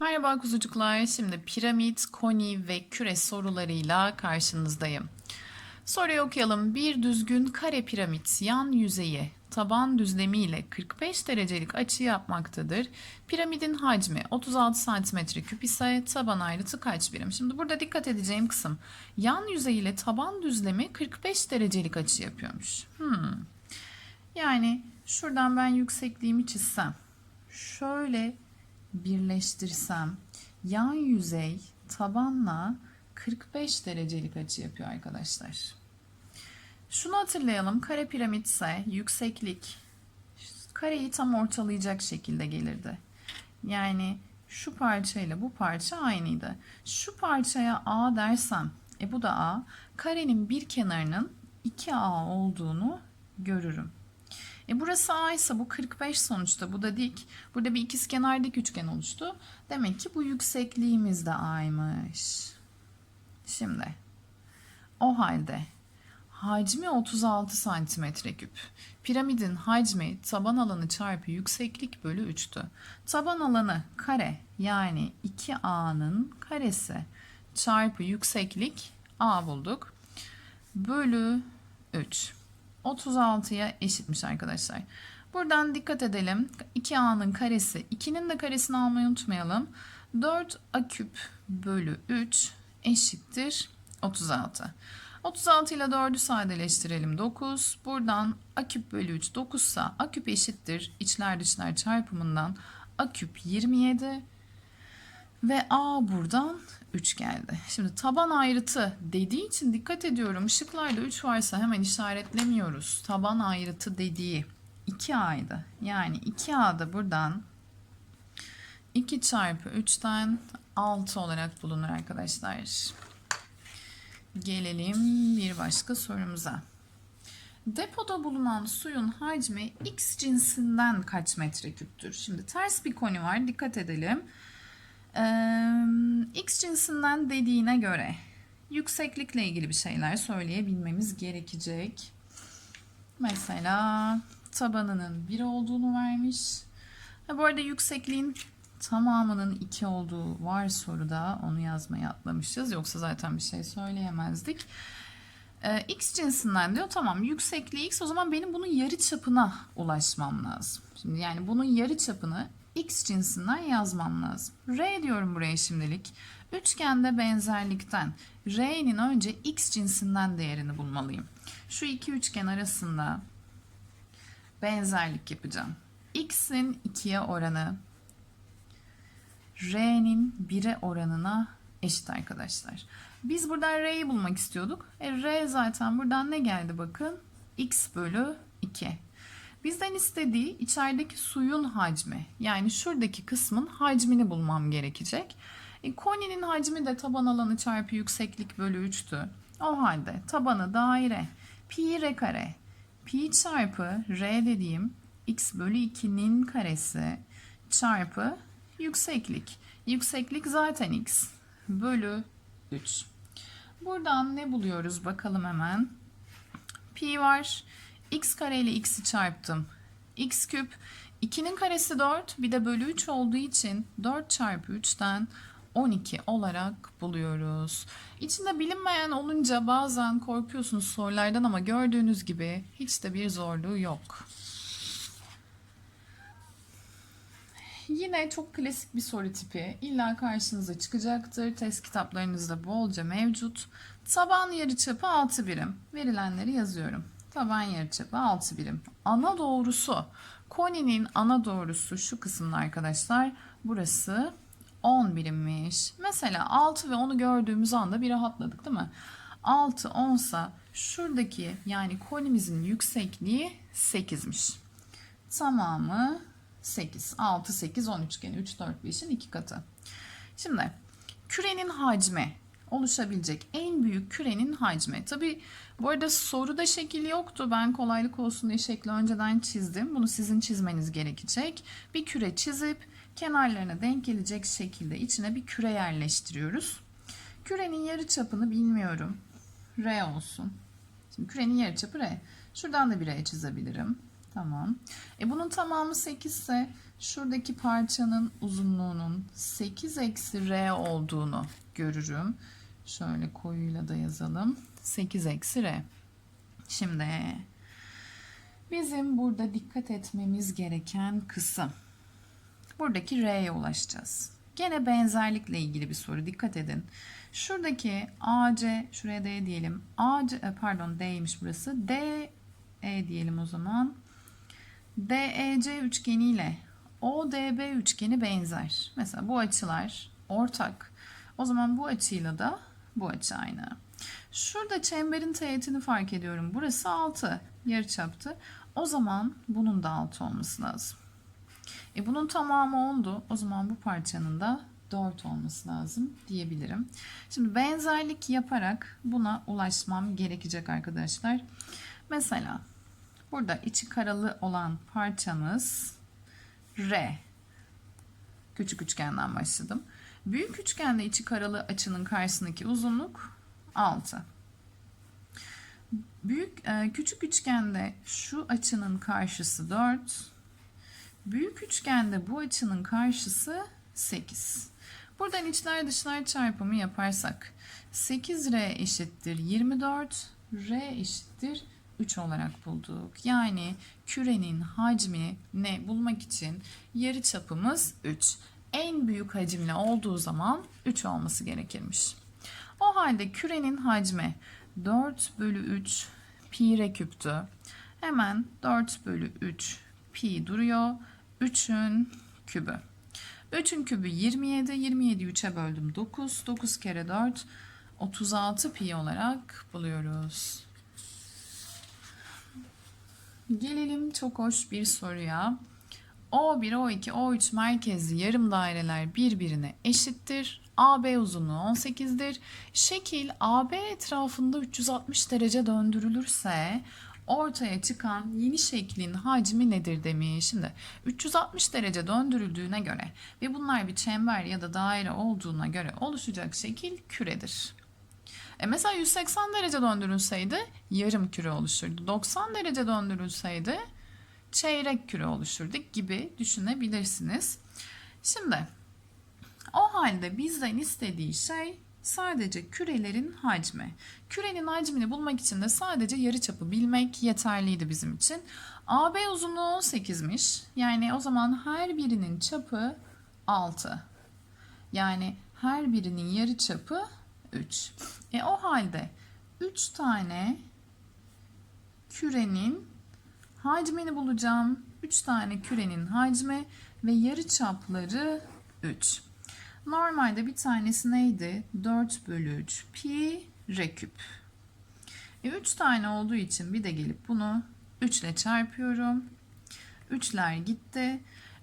Merhaba kuzucuklar. Şimdi piramit, koni ve küre sorularıyla karşınızdayım. Soruyu okuyalım. Bir düzgün kare piramit yan yüzeyi taban düzlemiyle 45 derecelik açı yapmaktadır. Piramidin hacmi 36 cm küp ise taban ayrıtı kaç birim? Şimdi burada dikkat edeceğim kısım yan yüzey ile taban düzlemi 45 derecelik açı yapıyormuş. Hmm. Yani şuradan ben yüksekliğimi çizsem şöyle birleştirsem yan yüzey tabanla 45 derecelik açı yapıyor arkadaşlar. Şunu hatırlayalım. Kare piramit ise yükseklik kareyi tam ortalayacak şekilde gelirdi. Yani şu parçayla bu parça aynıydı. Şu parçaya A dersem, e bu da A, karenin bir kenarının 2A olduğunu görürüm. E burası A ise bu 45 sonuçta bu da dik. Burada bir ikizkenar dik üçgen oluştu. Demek ki bu yüksekliğimiz de A'ymış. Şimdi o halde hacmi 36 santimetre küp. Piramidin hacmi taban alanı çarpı yükseklik bölü 3'tü. Taban alanı kare yani 2A'nın karesi çarpı yükseklik A bulduk. Bölü 3. 36'ya eşitmiş arkadaşlar. Buradan dikkat edelim. 2a'nın karesi, 2'nin de karesini almayı unutmayalım. 4a küp bölü 3 eşittir 36. 36 ile 4'ü sadeleştirelim 9. Buradan a küp bölü 3 9 ise a küp eşittir içler dışlar çarpımından a küp 27 ve a buradan 3 geldi. Şimdi taban ayrıtı dediği için dikkat ediyorum. Işıklarda 3 varsa hemen işaretlemiyoruz. Taban ayrıtı dediği 2a'ydı. Yani 2a da buradan 2 çarpı 3'ten 6 olarak bulunur arkadaşlar. Gelelim bir başka sorumuza. Depoda bulunan suyun hacmi x cinsinden kaç metreküptür? Şimdi ters bir konu var. Dikkat edelim. Ee, X cinsinden dediğine göre yükseklikle ilgili bir şeyler söyleyebilmemiz gerekecek. Mesela tabanının 1 olduğunu vermiş. Ha, bu arada yüksekliğin tamamının 2 olduğu var soruda. Onu yazmaya atlamışız. Yoksa zaten bir şey söyleyemezdik. Ee, X cinsinden diyor. Tamam yüksekliği X o zaman benim bunun yarı çapına ulaşmam lazım. Şimdi yani bunun yarı çapını x cinsinden yazmam lazım. R diyorum buraya şimdilik. Üçgende benzerlikten R'nin önce x cinsinden değerini bulmalıyım. Şu iki üçgen arasında benzerlik yapacağım. X'in 2'ye oranı R'nin 1'e oranına eşit arkadaşlar. Biz buradan R'yi bulmak istiyorduk. E, R zaten buradan ne geldi bakın? X bölü 2. Bizden istediği içerideki suyun hacmi. Yani şuradaki kısmın hacmini bulmam gerekecek. E, koninin hacmi de taban alanı çarpı yükseklik bölü 3'tü. O halde tabanı daire pi r kare pi çarpı r dediğim x bölü 2'nin karesi çarpı yükseklik. Yükseklik zaten x bölü 3. Buradan ne buluyoruz bakalım hemen. Pi var x kare ile x'i çarptım. x küp 2'nin karesi 4 bir de bölü 3 olduğu için 4 çarpı 3'ten 12 olarak buluyoruz. İçinde bilinmeyen olunca bazen korkuyorsunuz sorulardan ama gördüğünüz gibi hiç de bir zorluğu yok. Yine çok klasik bir soru tipi. İlla karşınıza çıkacaktır. Test kitaplarınızda bolca mevcut. Taban yarıçapı 6 birim. Verilenleri yazıyorum. Taban yarıçapı 6 birim. Ana doğrusu. Koninin ana doğrusu şu kısımda arkadaşlar. Burası 10 birimmiş. Mesela 6 ve 10'u gördüğümüz anda bir rahatladık değil mi? 6 10 sa şuradaki yani konimizin yüksekliği 8'miş. Tamamı 8. 6, 8, 10 üçgeni. 3, 4, 5'in 2 katı. Şimdi kürenin hacmi oluşabilecek en büyük kürenin hacmi. Tabi bu arada soruda şekil yoktu. Ben kolaylık olsun diye şekli önceden çizdim. Bunu sizin çizmeniz gerekecek. Bir küre çizip kenarlarına denk gelecek şekilde içine bir küre yerleştiriyoruz. Kürenin yarı çapını bilmiyorum. R olsun. Şimdi kürenin yarı çapı R. Şuradan da bir R çizebilirim. Tamam. E bunun tamamı 8 ise şuradaki parçanın uzunluğunun 8 eksi r olduğunu görürüm. Şöyle koyuyla da yazalım. 8 eksi r. Şimdi bizim burada dikkat etmemiz gereken kısım. Buradaki r'ye ulaşacağız. Gene benzerlikle ilgili bir soru. Dikkat edin. Şuradaki AC, şuraya D diyelim. AC, e, pardon D'ymiş burası. D, E diyelim o zaman. DEC üçgeniyle ODB üçgeni benzer. Mesela bu açılar ortak. O zaman bu açıyla da bu açı aynı. Şurada çemberin teğetini fark ediyorum. Burası 6 yarıçaptı. O zaman bunun da 6 olması lazım. E bunun tamamı oldu. O zaman bu parçanın da 4 olması lazım diyebilirim. Şimdi benzerlik yaparak buna ulaşmam gerekecek arkadaşlar. Mesela burada içi karalı olan parçamız R. Küçük üçgenden başladım. Büyük üçgende içi karalı açının karşısındaki uzunluk 6. Büyük e, küçük üçgende şu açının karşısı 4. Büyük üçgende bu açının karşısı 8. Buradan içler dışlar çarpımı yaparsak 8R eşittir 24, R eşittir 3 olarak bulduk. Yani kürenin hacmi ne bulmak için yarı çapımız 3. En büyük hacimli olduğu zaman 3 olması gerekirmiş. O halde kürenin hacmi 4 bölü 3 pi r küptü. Hemen 4 bölü 3 pi duruyor. 3'ün kübü. 3'ün kübü 27. 27'yi 3'e böldüm 9. 9 kere 4 36 pi olarak buluyoruz. Gelelim çok hoş bir soruya. O1, O2, O3 merkezli yarım daireler birbirine eşittir. AB uzunluğu 18'dir. Şekil AB etrafında 360 derece döndürülürse ortaya çıkan yeni şeklin hacmi nedir demiş. Şimdi 360 derece döndürüldüğüne göre ve bunlar bir çember ya da daire olduğuna göre oluşacak şekil küredir. E mesela 180 derece döndürülseydi yarım küre oluşurdu. 90 derece döndürülseydi çeyrek küre oluşurdu gibi düşünebilirsiniz. Şimdi o halde bizden istediği şey sadece kürelerin hacmi. Kürenin hacmini bulmak için de sadece yarıçapı bilmek yeterliydi bizim için. AB uzunluğu 18'miş. Yani o zaman her birinin çapı 6. Yani her birinin yarıçapı 3. E o halde 3 tane kürenin hacmini bulacağım. 3 tane kürenin hacmi ve yarıçapları 3. Normalde bir tanesi neydi? 4 bölü 3 pi r küp. E 3 tane olduğu için bir de gelip bunu 3 ile çarpıyorum. 3'ler gitti.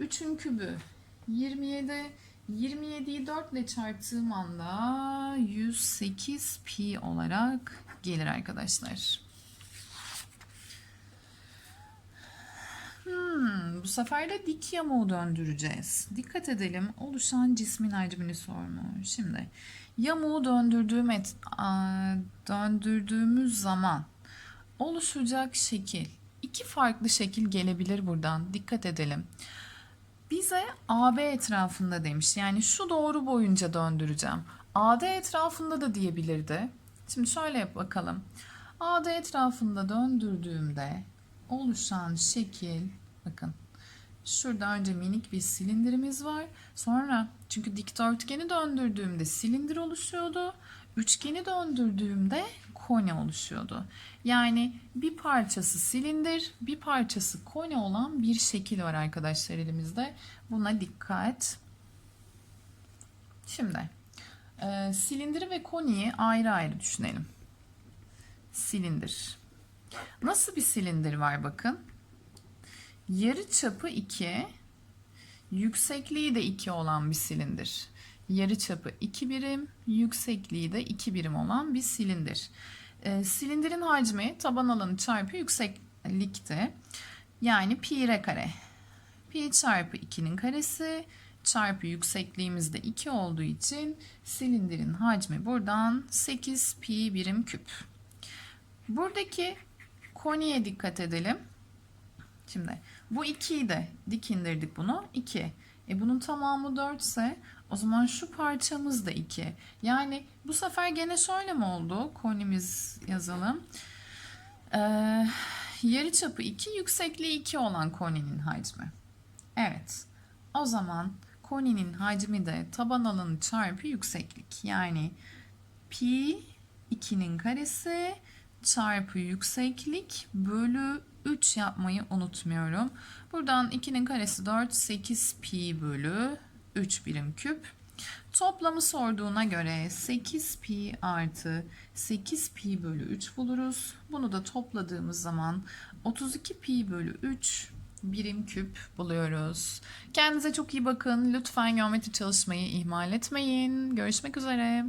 3'ün kübü 27. 27'yi 4 ile çarptığım anda 108 pi olarak gelir arkadaşlar. Hmm, bu sefer de dik yamuğu döndüreceğiz. Dikkat edelim. Oluşan cismin hacmini sormuş. Şimdi yamuğu döndürdüğüm et, döndürdüğümüz zaman oluşacak şekil. iki farklı şekil gelebilir buradan. Dikkat edelim. Bize AB etrafında demiş. Yani şu doğru boyunca döndüreceğim. AD etrafında da diyebilirdi. Şimdi şöyle yap bakalım. AD etrafında döndürdüğümde oluşan şekil bakın şurada önce minik bir silindirimiz var. Sonra çünkü dikdörtgeni döndürdüğümde silindir oluşuyordu. Üçgeni döndürdüğümde kone oluşuyordu. Yani bir parçası silindir, bir parçası kone olan bir şekil var arkadaşlar elimizde. Buna dikkat. Şimdi e, silindiri ve koneyi ayrı ayrı düşünelim. Silindir. Nasıl bir silindir var bakın. Yarı çapı 2, yüksekliği de 2 olan bir silindir. Yarı çapı 2 birim, yüksekliği de 2 birim olan bir silindir. E, silindirin hacmi taban alanı çarpı yükseklikte. Yani pi r kare. Pi çarpı 2'nin karesi çarpı yüksekliğimiz de 2 olduğu için silindirin hacmi buradan 8 pi birim küp. Buradaki Koniye dikkat edelim. Şimdi bu 2'yi de dik indirdik bunu 2. E bunun tamamı 4 ise o zaman şu parçamız da 2. Yani bu sefer gene şöyle mi oldu? Konimiz yazalım. Ee, yarı çapı 2, yüksekliği 2 olan koninin hacmi. Evet. O zaman koninin hacmi de taban alanı çarpı yükseklik. Yani pi 2'nin karesi çarpı yükseklik bölü 3 yapmayı unutmuyorum. Buradan 2'nin karesi 4, 8 pi bölü 3 birim küp. Toplamı sorduğuna göre 8 pi artı 8 pi bölü 3 buluruz. Bunu da topladığımız zaman 32 pi bölü 3 birim küp buluyoruz. Kendinize çok iyi bakın. Lütfen geometri çalışmayı ihmal etmeyin. Görüşmek üzere.